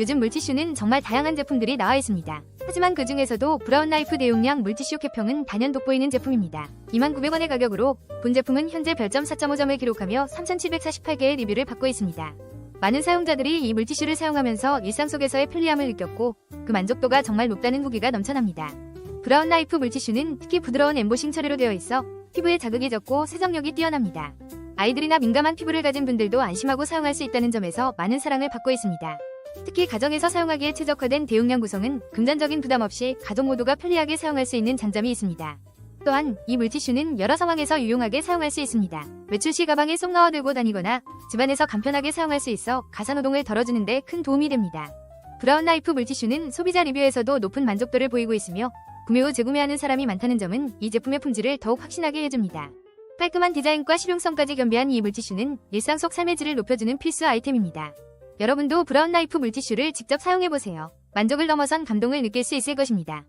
요즘 물티슈는 정말 다양한 제품들이 나와 있습니다. 하지만 그 중에서도 브라운 나이프 대용량 물티슈 캡형은 단연 돋보이는 제품입니다. 29,000원의 가격으로 본 제품은 현재 별점 4.5점을 기록하며 3,748개의 리뷰를 받고 있습니다. 많은 사용자들이 이 물티슈를 사용하면서 일상 속에서의 편리함을 느꼈고 그 만족도가 정말 높다는 후기가 넘쳐납니다. 브라운 나이프 물티슈는 특히 부드러운 엠보싱 처리로 되어 있어 피부에 자극이 적고 세정력이 뛰어납니다. 아이들이나 민감한 피부를 가진 분들도 안심하고 사용할 수 있다는 점에서 많은 사랑을 받고 있습니다. 특히 가정에서 사용하기에 최적화된 대용량 구성은 금전적인 부담 없이 가족 모두가 편리하게 사용할 수 있는 장점이 있습니다. 또한 이 물티슈는 여러 상황에서 유용하게 사용할 수 있습니다. 외출 시 가방에 쏙 넣어 들고 다니거나 집안에서 간편하게 사용할 수 있어 가사노동을 덜어주는 데 큰 도움이 됩니다. 브라운 나이프 물티슈는 소비자 리뷰에서도 높은 만족도를 보이고 있으며 구매 후 재구매하는 사람이 많다는 점은 이 제품의 품질을 더욱 확신하게 해줍니다. 깔끔한 디자인과 실용성까지 겸비한 이 물티슈는 일상 속 삶의 질을 높여주는 필수 아이템입니다. 여러분도 브라운 나이프 물티슈를 직접 사용해보세요. 만족을 넘어선 감동을 느낄 수 있을 것입니다.